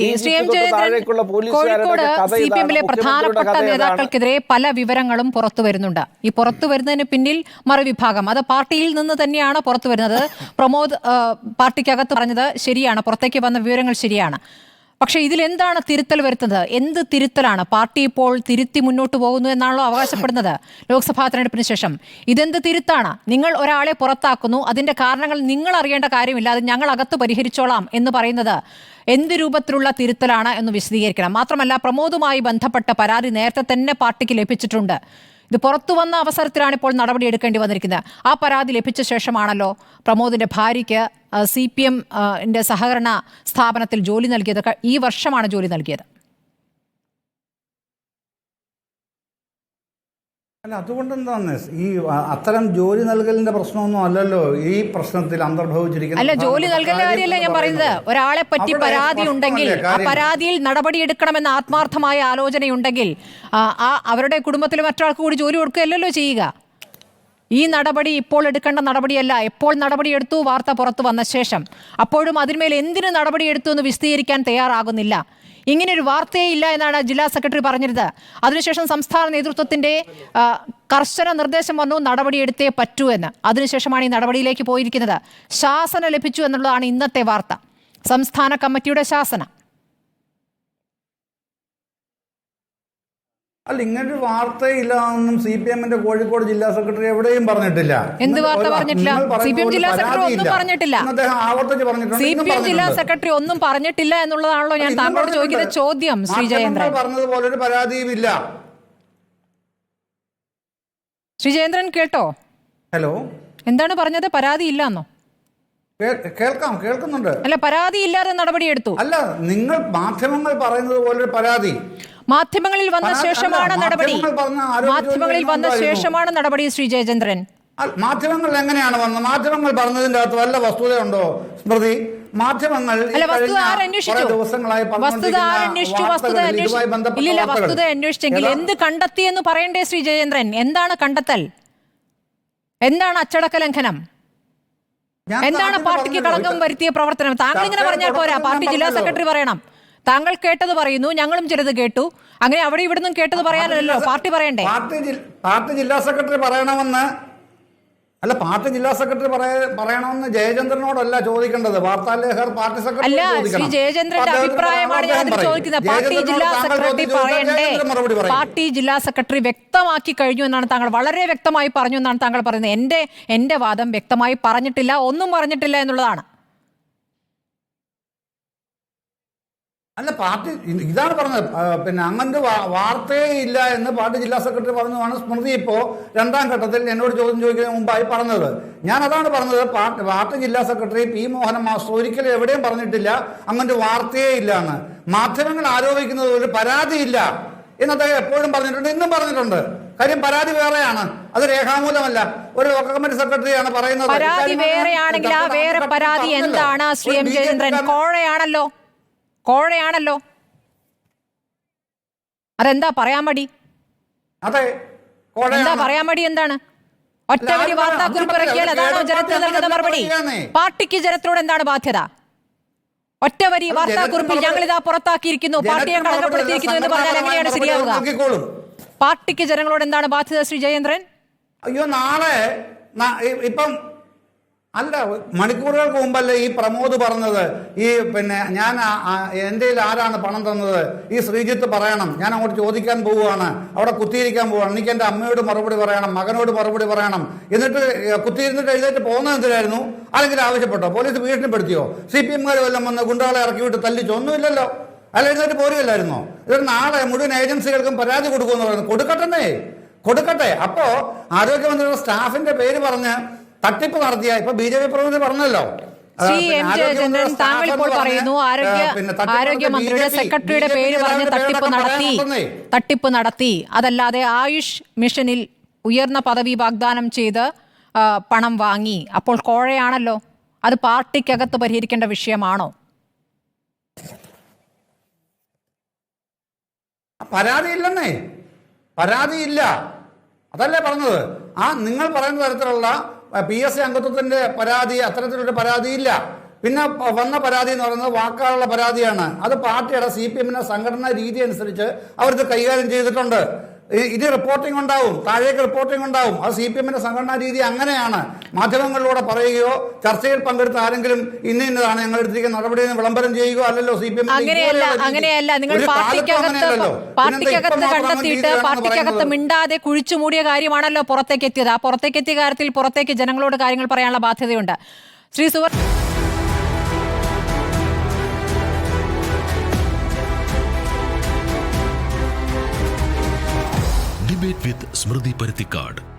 Shri M Jayachandran Kozhikode C P എമ്മിലെ പ്രധാനപ്പെട്ട നേതാക്കൾക്കെതിരെ പല വിവരങ്ങളും പുറത്തു വരുന്നുണ്ട്. ഈ പുറത്തു വരുന്നതിന് പിന്നിൽ മറുവിഭാഗം. അത് പാർട്ടിയിൽ നിന്ന് തന്നെയാണ് പുറത്തു വരുന്നത്. പ്രമോദ് പാർട്ടിക്കകത്ത് പറഞ്ഞത് ശരിയാണ്. പുറത്തേക്ക് വന്ന വിവരങ്ങൾ ശരിയാണ്. പക്ഷേ ഇതിലെന്താണ് തിരുത്തൽ വരുത്തുന്നത്? എന്ത് തിരുത്തലാണ്? പാർട്ടി ഇപ്പോൾ തിരുത്തി മുന്നോട്ട് പോകുന്നു എന്നാണല്ലോ അവകാശപ്പെടുന്നത് ലോക്സഭാ തെരഞ്ഞെടുപ്പിന് ശേഷം. ഇതെന്ത് തിരുത്താണ്? നിങ്ങൾ ഒരാളെ പുറത്താക്കുന്നു അതിന്റെ കാരണങ്ങൾ നിങ്ങൾ അറിയേണ്ട കാര്യമില്ല അത് ഞങ്ങൾ അകത്ത് പരിഹരിച്ചോളാം എന്ന് പറയുന്നത് എന്ത് രൂപത്തിലുള്ള തിരുത്തലാണ് എന്ന് വിശദീകരിക്കണം. മാത്രമല്ല പ്രമോദുമായി ബന്ധപ്പെട്ട പരാതി നേരത്തെ തന്നെ പാർട്ടിക്ക് ലഭിച്ചിട്ടുണ്ട്. ഇത് പുറത്തു വന്ന അവസരത്തിലാണ് ഇപ്പോൾ നടപടി എടുക്കേണ്ടി വന്നിരിക്കുന്നത്. ആ പരാതി ലഭിച്ച ശേഷമാണല്ലോ പ്രമോദിന്റെ ഭാര്യയ്ക്ക് സി പി എം സഹകരണ സ്ഥാപനത്തിൽ ജോലി നൽകിയത്. ഈ വർഷമാണ് ജോലി നൽകിയത്. അല്ല അതുകൊണ്ട് എന്താണ് ഈ അത്തരം ജോലി നൽകലിന്റെ പ്രശ്നമൊന്നും അല്ലല്ലോ ഈ പ്രശ്നത്തിൽ അന്തർഭവിച്ചിരിക്കുന്നത് അല്ല ജോലി നൽകലിന്റെ കാര്യമല്ല ഞാൻ പറയുന്നത്. ഒരാളെ പറ്റി പരാതി ഉണ്ടെങ്കിൽ ആ? പരാതിയിൽ നടപടിയെടുക്കണമെന്ന ആത്മാർത്ഥമായ ആലോചനയുണ്ടെങ്കിൽ ആ അവരുടെ കുടുംബത്തിലെ മറ്റൊരാൾക്ക് കൂടി ജോലി കൊടുക്കുകയല്ലല്ലോ ചെയ്യുക ഈ നടപടി ഇപ്പോൾ എടുക്കേണ്ട നടപടിയല്ല. എപ്പോൾ നടപടിയെടുത്തു വാർത്ത പുറത്തു വന്ന ശേഷം. അപ്പോഴും അതിന്മേൽ എന്തിനു നടപടിയെടുത്തു എന്ന് വിശദീകരിക്കാൻ തയ്യാറാകുന്നില്ല. ഇങ്ങനെ ഒരു വാർത്തയേ ഇല്ല എന്നാണ് ജില്ലാ സെക്രട്ടറി പറഞ്ഞിരുന്നത്. അതിനുശേഷം സംസ്ഥാന നേതൃത്വത്തിന്റെ കർശന നിർദ്ദേശം വന്നു നടപടിയെടുത്തേ പറ്റൂ എന്ന്. അതിനുശേഷമാണ് ഈ നടപടിയിലേക്ക് പോയിരിക്കുന്നത്. ശാസന ലഭിച്ചു എന്നുള്ളതാണ് ഇന്നത്തെ വാർത്ത. സംസ്ഥാന കമ്മിറ്റിയുടെ ശാസനം. അല്ല ഇങ്ങനൊരു വാർത്തയില്ല എന്നും സി പി എമ്മിന്റെ കോഴിക്കോട് ജില്ലാ സെക്രട്ടറി എവിടെയും പറഞ്ഞിട്ടില്ല. എന്ത് വാർത്ത പറഞ്ഞിട്ടില്ല? CPM ജില്ലാ സെക്രട്ടറി ഒന്നും പറഞ്ഞിട്ടില്ല. ആവർത്തിച്ച് പറഞ്ഞിട്ടുണ്ട് സി പി എം ജില്ലാ സെക്രട്ടറി ഒന്നും പറഞ്ഞിട്ടില്ല എന്നുള്ളതാണല്ലോ ഞാൻ താങ്കളോട് ചോദിക്കുന്ന ചോദ്യം ശ്രീ ജയേന്ദ്രൻ. പറഞ്ഞതുപോലെ ഒരു പരാതിയുമില്ല. ശ്രീ ജയേന്ദ്രൻ കേട്ടോ? ഹലോ? എന്താണ് പറഞ്ഞത്? പരാതി ഇല്ലെന്നോ? കേൾക്കാം കേൾക്കുന്നുണ്ട്. അല്ല പരാതി ഇല്ലാതെ നടപടിയെടുത്തു. അല്ല നിങ്ങൾ മാധ്യമങ്ങൾ പറയുന്നത് പോലെ ഒരു പരാതി. മാധ്യമങ്ങളിൽ വന്ന ശേഷമാണ് നടപടി. മാധ്യമങ്ങളിൽ വന്ന ശേഷമാണ് നടപടി ശ്രീ ജയചന്ദ്രൻ. മാധ്യമങ്ങൾ എങ്ങനെയാണ് വന്നത്? മാധ്യമങ്ങൾ പറഞ്ഞതിന്റെ അകത്ത് വല്ല വസ്തുതയുണ്ടോ സ്മൃതി? മാധ്യമങ്ങൾ വസ്തുത അന്വേഷിച്ചെങ്കിൽ? എന്ത് കണ്ടെത്തി എന്ന് പറയണ്ടേ ശ്രീ ജയേന്ദ്രൻ എന്താണ് കണ്ടെത്തൽ? എന്താണ് അച്ചടക്ക ലംഘനം? എന്താണ് പാർട്ടിക്ക് കളങ്കം വരുത്തിയ പ്രവർത്തനം? താങ്കൾ ഇങ്ങനെ പറഞ്ഞാൽ പോരാ. പാർട്ടി ജില്ലാ സെക്രട്ടറി പറയണം. താങ്കൾ കേട്ടത് പറയുന്നു ഞങ്ങളും ചിലത് കേട്ടു. അങ്ങനെ അവിടെ ഇവിടുന്നും കേട്ടത് പറയാനല്ലോ പാർട്ടി പറയണ്ടേ? പാർട്ടി ജില്ലാ സെക്രട്ടറി പറയണമെന്ന് അല്ല പാർട്ടി ജില്ലാ സെക്രട്ടറി പറയ- പറയണമെന്ന് ജയചന്ദ്രനോടല്ല ചോദിക്കേണ്ടത്. വാർത്താലേഖർ പാർട്ടി സെക്രട്ടറി ജയചന്ദ്രന്റെ അഭിപ്രായമാണ് ഞാൻ ചോദിക്കുന്നത് പാർട്ടി ജില്ലാ സെക്രട്ടറി പറയണ്ടേ? പാർട്ടി ജില്ലാ സെക്രട്ടറി വ്യക്തമാക്കി കഴിഞ്ഞു എന്നാണ് താങ്കൾ വളരെ വ്യക്തമായി പറഞ്ഞു എന്നാണ് താങ്കൾ പറയുന്നത്. എന്റെ എന്റെ വാദം വ്യക്തമായി പറഞ്ഞിട്ടില്ല ഒന്നും പറഞ്ഞിട്ടില്ല എന്നുള്ളതാണ്. അല്ല പാർട്ടി ഇതാണ് പറഞ്ഞത്. പിന്നെ അങ്ങനത്തെ വാർത്തയേ ഇല്ല എന്ന് പാർട്ടി ജില്ലാ സെക്രട്ടറി പറഞ്ഞതാണ് സ്മൃതി ഇപ്പോ രണ്ടാം ഘട്ടത്തിൽ എന്നോട് ചോദ്യം ചോദിക്കുന്നതിന് മുമ്പായി പറഞ്ഞത്. ഞാൻ അതാണ് പറഞ്ഞത് പാർട്ടി പാർട്ടി ജില്ലാ സെക്രട്ടറി പി മോഹൻ മാസ്റ്റർ ഒരിക്കലും എവിടെയും പറഞ്ഞിട്ടില്ല അങ്ങനത്തെ വാർത്തയേ ഇല്ല എന്ന് മാധ്യമങ്ങൾ ആരോപിക്കുന്നത് ഒരു പരാതിയില്ല എന്ന് അദ്ദേഹം എപ്പോഴും പറഞ്ഞിട്ടുണ്ട് ഇന്നും പറഞ്ഞിട്ടുണ്ട്. കാര്യം പരാതി വേറെയാണ് അത് രേഖാമൂലമല്ല. ഒരു കമ്മിറ്റി സെക്രട്ടറിയാണ് പറയുന്നത്. പരാതി വേറെയാണെങ്കിൽ ആ വേറെ പരാതി. എന്താണ് ശ്രീ എം ജയചന്ദ്രൻ? കോഴയാണല്ലോ. കോഴയാണല്ലോ. അതെന്താ പറയാൻ മടി? അതെ എന്താ പറയാൻ മടി എന്താണ്? ഒറ്റവരി വാർത്താക്കുറിപ്പ് ഇറക്കിയാൽ അതാണോ ജനത്തിന് നൽകുന്ന മറുപടി. പാർട്ടിക്ക് ജനത്തിനോട് എന്താണ് ബാധ്യത? ഒറ്റവരി വാർത്താക്കുറിപ്പിൽ ഞങ്ങൾ ഇതാ പുറത്താക്കിയിരിക്കുന്നു. പാർട്ടിയെ കളങ്കപ്പെടുത്തിയിരിക്കുന്നു എന്ന് പറഞ്ഞാൽ എങ്ങനെയാണ് ശരിയാവുക? പാർട്ടിക്ക് ജനങ്ങളോട് എന്താണ് ബാധ്യത ശ്രീ ജയേന്ദ്രൻ? അയ്യോ നാളെ ഇപ്പം അല്ല മണിക്കൂറുകൾക്ക് മുമ്പല്ലേ ഈ പ്രമോദ് പറഞ്ഞത്? ഈ പിന്നെ ഞാൻ എന്റെ ആരാണ് പണം തന്നത്? ഈ ശ്രീജിത്ത് പറയണം. ഞാൻ അങ്ങോട്ട് ചോദിക്കാൻ പോവുകയാണ്. അവിടെ കുത്തിയിരിക്കാൻ പോവുകയാണ്. എനിക്ക് എന്റെ അമ്മയോട് മറുപടി പറയണം. മകനോട് മറുപടി പറയണം. എന്നിട്ട് കുത്തിയിരുന്നിട്ട് എഴുന്നേറ്റ് പോകുന്നത് എന്തിനായിരുന്നു? അല്ലെങ്കിൽ ആവശ്യപ്പെട്ടോ? പോലീസ് ഭീഷണിപ്പെടുത്തിയോ? സി പി എംകാർ വല്ലതും വന്ന് ഗുണ്ടകളെ ഇറക്കി വിട്ട് തല്ലിച്ചോ ഒന്നുമില്ലല്ലോ. അല്ല എഴുന്നേറ്റ് പോരുകയല്ലായിരുന്നോ? ഇതൊരു നാളെ മുഴുവൻ ഏജൻസികൾക്കും പരാതി കൊടുക്കുമെന്ന് പറയുന്നത് കൊടുക്കട്ടെന്നേ. കൊടുക്കട്ടെ. അപ്പോൾ ആരോഗ്യമന്ത്രിയുടെ സ്റ്റാഫിന്റെ പേര് പറഞ്ഞ് തട്ടിപ്പ് നടത്തിയ ഇപ്പൊ ബി ജെ പി പ്രതിനിധി പറഞ്ഞല്ലോ. ശ്രീ എം ജയചന്ദ്രൻ താങ്കൾ ഇപ്പോൾ പറയുന്നു ആരോഗ്യ ആരോഗ്യമന്ത്രിയുടെ സെക്രട്ടറിയുടെ പേര് പറഞ്ഞ് തട്ടിപ്പ് നടത്തി. തട്ടിപ്പ് നടത്തി. അതല്ലാതെ ആയുഷ് മിഷനിൽ ഉയർന്ന പദവി വാഗ്ദാനം ചെയ്ത് പണം വാങ്ങി. അപ്പോൾ കോഴയാണല്ലോ. അത് പാർട്ടിക്കകത്ത് പരിഹരിക്കേണ്ട വിഷയമാണോ? പരാതിയില്ലെന്നേ പരാതിയില്ല അതല്ലേ പറഞ്ഞത്? ആ നിങ്ങൾ പറയുന്ന തരത്തിലുള്ള പി എസ് സി അംഗത്വത്തിന്റെ പരാതി അത്തരത്തിലൊരു പരാതിയില്ല. പിന്നെ വന്ന പരാതി എന്ന് പറയുന്നത് വാക്കാലുള്ള പരാതിയാണ്. അത് പാർട്ടിയുടെ സി പി എമ്മിന്റെ സംഘടനാ രീതി അനുസരിച്ച് അവരിത് കൈകാര്യം ചെയ്തിട്ടുണ്ട്. ഇത് റിപ്പോർട്ടിംഗ് ഉണ്ടാവും താഴേക്ക് റിപ്പോർട്ടിംഗ് ഉണ്ടാവും. അത് സി പി എമ്മിന്റെ സംഘടനാ രീതി അങ്ങനെയാണ്. മാധ്യമങ്ങളിലൂടെ പറയുകയോ ചർച്ചയിൽ പങ്കെടുത്ത ആരെങ്കിലും ഇന്ന ഇന്നതാണ് ഞങ്ങൾ എടുത്തിരിക്കുന്ന നടപടി വിളംബരം ചെയ്യുകയോ അല്ലല്ലോ സി പി എം അങ്ങനെയല്ല അങ്ങനെയല്ല. നിങ്ങൾ പാർട്ടിക്കകത്ത് പാർട്ടിക്കകത്ത് കണ്ടെത്തിയിട്ട് പാർട്ടിക്കകത്ത് മിണ്ടാതെ കുഴിച്ചു മൂടിയ കാര്യമാണല്ലോ പുറത്തേക്ക് എത്തിയത് ആ പുറത്തേക്ക് എത്തിയ കാര്യത്തിൽ പുറത്തേക്ക് ജനങ്ങളോട് കാര്യങ്ങൾ പറയാനുള്ള ബാധ്യതയുണ്ട്. Shri സുവർ Cultivate with Smriti Parithikad.